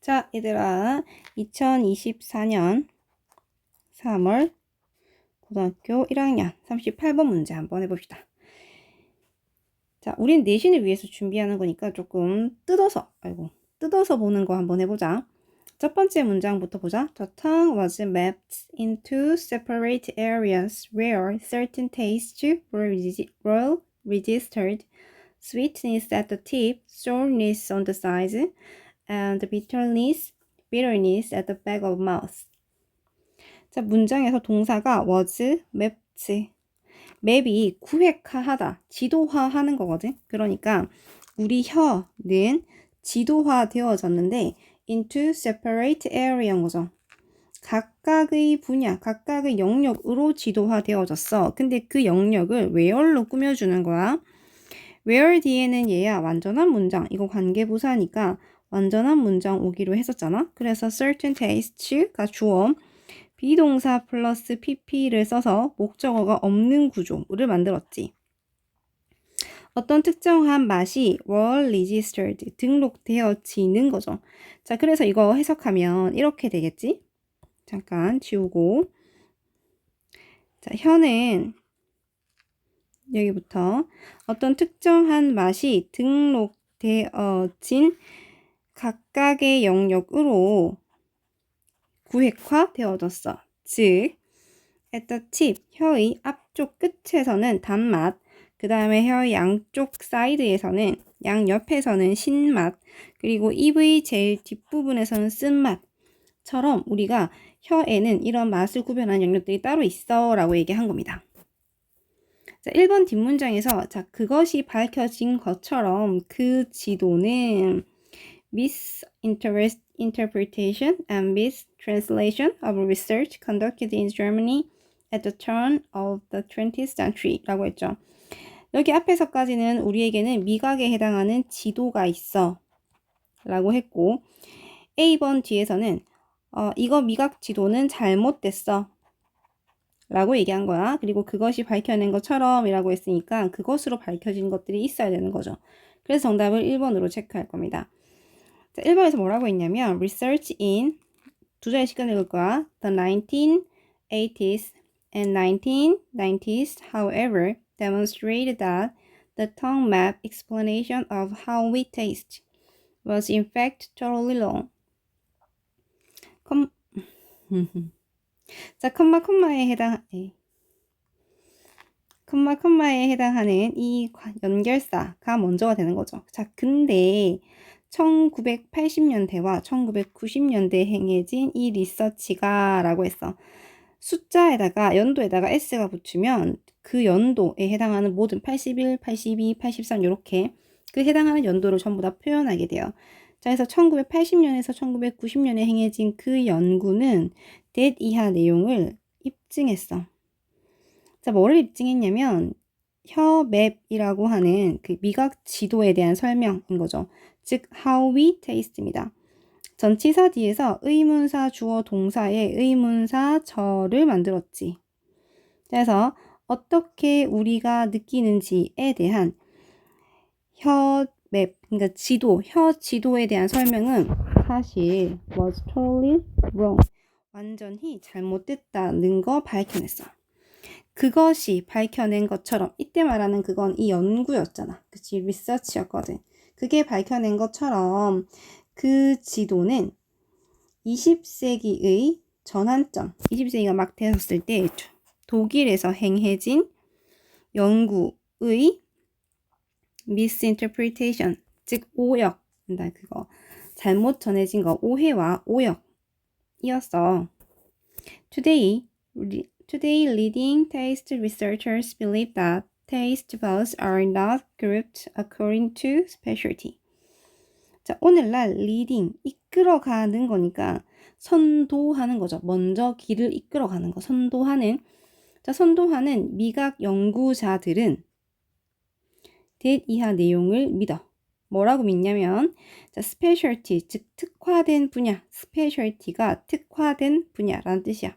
자, 얘들아, 2024년 3월 고등학교 1학년 38번 문제 한번 해봅시다. 자, 우린 내신을 위해서 준비하는 거니까 조금 뜯어서, 아이고, 뜯어서 보는 거 한번 해보자. 첫 번째 문장부터 보자. The tongue was mapped into separate areas where certain tastes were, were registered. Sweetness at the tip, sourness on the sides, and bitterness, bitterness at the back of mouth. 자, 문장에서 동사가 was, mapped. 맵이 구획화하다, 지도화하는 거거든. 그러니까 우리 혀는 지도화 되어졌는데 into separate area인 거죠. 각각의 분야, 각각의 영역으로 지도화 되어졌어. 근데 그 영역을 where로 꾸며주는 거야. where 뒤에는 얘야 완전한 문장. 이거 관계부사니까 완전한 문장 오기로 했었잖아. 그래서 certain tastes가 주어, 비동사 플러스 pp를 써서 목적어가 없는 구조를 만들었지. 어떤 특정한 맛이 were registered, 등록되어지는 거죠. 자, 그래서 이거 해석하면 이렇게 되겠지? 잠깐 지우고. 자, 혀는 여기부터 어떤 특정한 맛이 등록되어진 각각의 영역으로 구획화 되어졌어. 즉, at the tip, 혀의 앞쪽 끝에서는 단맛, 그 다음에 혀의 양쪽 사이드에서는, 양옆에서는 신맛, 그리고 입의 제일 뒷부분에서는 쓴맛처럼 우리가 혀에는 이런 맛을 구별하는 영역들이 따로 있어 라고 얘기한 겁니다. 자, 1번 뒷문장에서 자, 그것이 밝혀진 것처럼 그 지도는 misinterpretation and mistranslation of research conducted in Germany at the turn of the 20th century 라고 했죠. 여기 앞에서까지는 우리에게는 미각에 해당하는 지도가 있어 라고 했고 A번 뒤에서는 어, 이거 미각 지도는 잘못됐어 라고 얘기한 거야. 그리고 그것이 밝혀낸 것처럼 이라고 했으니까 그것으로 밝혀진 것들이 있어야 되는 거죠. 그래서 정답을 1번으로 체크할 겁니다. 자, 1번에서 뭐라고 했냐면 research in 두 자리 시간 읽을 거야. The 1980s and 1990s, however, demonstrated that the tongue map explanation of how we taste was in fact totally wrong. 컴... 자, 컴마 컴마에 해당 에. 컴마 컴마에 해당하는 이 연결사가 먼저가 되는 거죠. 자, 근데 1980년대와 1990년대에 행해진 이 리서치가 라고 했어. 숫자에다가 연도에다가 S가 붙으면 그 연도에 해당하는 모든 81, 82, 83 이렇게 그 해당하는 연도를 전부 다 표현하게 돼요. 자, 그래서 1980년에서 1990년에 행해진 그 연구는 that 이하 내용을 입증했어. 자, 뭐를 입증했냐면 혀맵이라고 하는 그 미각 지도에 대한 설명인 거죠. 즉 how we taste입니다. 전치사 뒤에서 의문사 주어 동사의 의문사 저를 만들었지. 그래서 어떻게 우리가 느끼는지에 대한 혀 맵, 그러니까 지도, 혀 지도에 대한 설명은 사실 was totally wrong. 완전히 잘못됐다는 거 밝혀냈어. 그것이 밝혀낸 것처럼 이때 말하는 그건 이 연구였잖아. 그치? 리서치였거든. 그게 밝혀낸 것처럼 그 지도는 20세기의 전환점, 20세기가 막 되었을 때 독일에서 행해진 연구의 misinterpretation, 즉 오역, 그거 잘못 전해진 거 오해와 오역이었어. Today, today leading taste researchers believe that taste buds are not grouped according to specialty. 자, 오늘날 leading 이끌어가는 거니까 선도하는 거죠. 먼저 길을 이끌어가는 거. 선도하는 자, 선도하는 미각 연구자들은 that 이하 내용을 믿어. 뭐라고 믿냐면 자, specialty 즉 특화된 분야. specialty가 특화된 분야라는 뜻이야.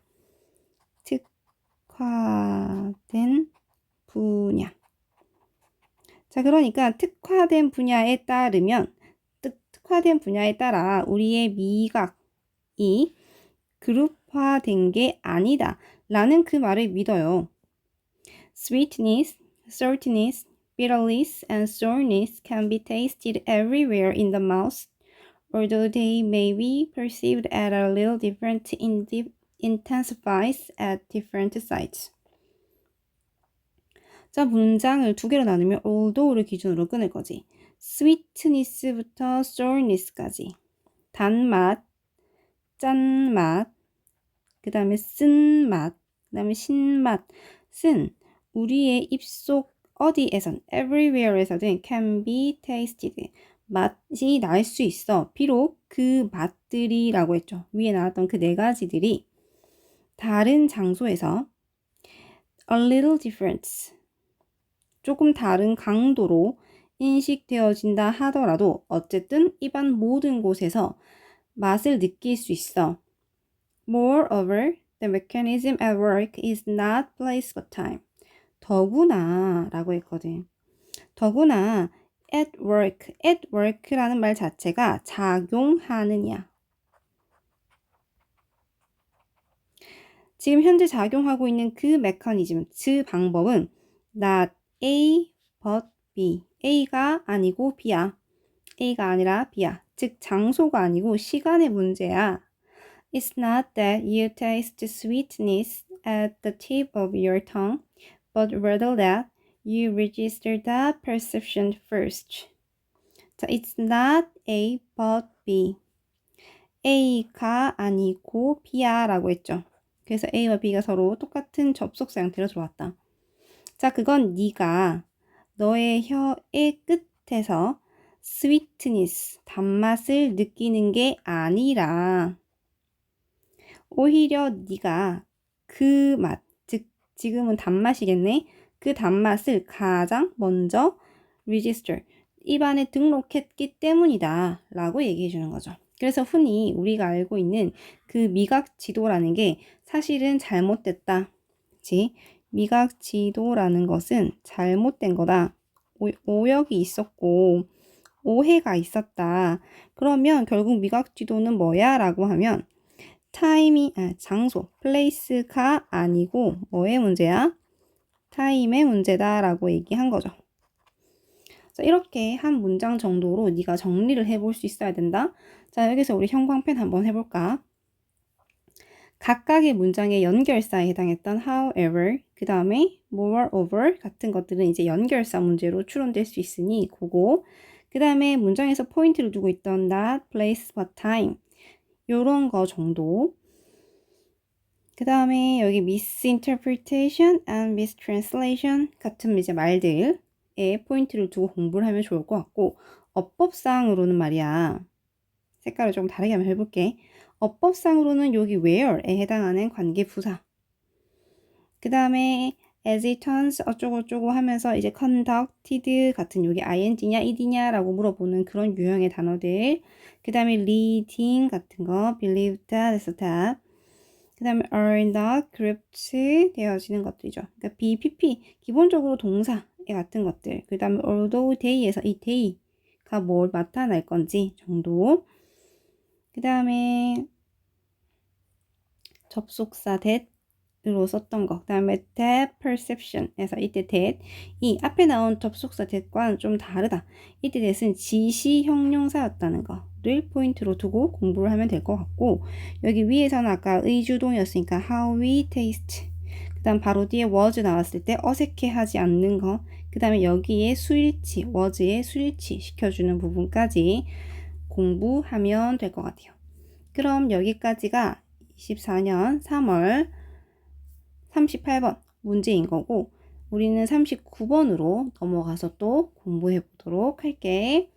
특화된 분야. 자, 그러니까 특화된 분야에 따르면 특, 특화된 분야에 따라 우리의 미각이 그룹화된 게 아니다. 라는 그 말을 믿어요. Sweetness, saltiness, bitterness, and sourness can be tasted everywhere in the mouth, although they may be perceived at a little different in intensifies at different sites. 자, 문장을 두 개로 나누면 although를 기준으로 끊을 거지. sweetness부터 sourness까지. 단맛, 짠맛, 그 다음에 쓴맛, 그 다음에 신맛, 쓴. 우리의 입속 어디에선, everywhere에서든 can be tasted. 맛이 날 수 있어. 비록 그 맛들이라고 했죠. 위에 나왔던 그 네 가지들이 다른 장소에서 a little difference. 조금 다른 강도로 인식되어진다 하더라도 어쨌든 입안 모든 곳에서 맛을 느낄 수 있어. Moreover, the mechanism at work is not place but time. 더구나 라고 했거든. 더구나 at work, at work라는 말 자체가 작용하느냐. 지금 현재 작용하고 있는 그 메커니즘, 그 방법은 not A but B. A가 아니고 B야. A가 아니라 B야. 즉 장소가 아니고 시간의 문제야. It's not that you taste sweetness at the tip of your tongue, but rather that you register that perception first. 자, it's not A but B. A가 아니고 B야 라고 했죠. 그래서 A와 B가 서로 똑같은 접속 상태로 들어왔다. 자, 그건 네가 너의 혀의 끝에서 sweetness, 단맛을 느끼는 게 아니라 오히려 네가 그 맛, 즉 지금은 단맛이겠네. 그 단맛을 가장 먼저 register, 입안에 등록했기 때문이다 라고 얘기해 주는 거죠. 그래서 흔히 우리가 알고 있는 그 미각 지도라는 게 사실은 잘못됐다. 그치? 미각 지도라는 것은 잘못된 거다. 오역이 있었고 오해가 있었다. 그러면 결국 미각 지도는 뭐야? 라고 하면 타임이 아, 장소, 플레이스가 아니고 뭐의 문제야? 타임의 문제다 라고 얘기한 거죠. 자, 이렇게 한 문장 정도로 네가 정리를 해볼 수 있어야 된다. 자, 여기서 우리 형광펜 한번 해볼까? 각각의 문장의 연결사에 해당했던 however, 그 다음에 moreover 같은 것들은 이제 연결사 문제로 추론될 수 있으니 그거. 그 다음에 문장에서 포인트를 두고 있던 not, place, but time. 요런 거 정도. 그 다음에 여기 misinterpretation and mistranslation 같은 이제 말들에 포인트를 두고 공부를 하면 좋을 것 같고 어법상으로는 말이야. 색깔을 좀 다르게 한번 해볼게. 어법상으로는 여기 where에 해당하는 관계 부사. 그 다음에 as it turns 어쩌고저쩌고 하면서 이제 conducted 같은 여기 ing냐 ed냐 라고 물어보는 그런 유형의 단어들. 그 다음에 leading 같은 거, believed, 했었다. 그 다음에 are not grouped 되어지는 것들이죠. 그러니까 BPP 기본적으로 동사 같은 것들. 그 다음에 although day에서 이 day가 뭘 나타날 건지 정도. 그 다음에 접속사 that 으로 썼던 거. 그 다음에 that perception에서 이때 that 이 앞에 나온 접속사 that과는 좀 다르다. 이때 that은 지시 형용사였다는 거를 포인트로 두고 공부를 하면 될 것 같고 여기 위에서는 아까 의주동이었으니까 how we taste 그 다음 바로 뒤에 was 나왔을 때 어색해하지 않는 거. 그 다음에 여기에 수일치, was에 수일치 시켜주는 부분까지 공부하면 될 것 같아요. 그럼 여기까지가 24년 3월 38번 문제인 거고 우리는 39번으로 넘어가서 또 공부해 보도록 할게.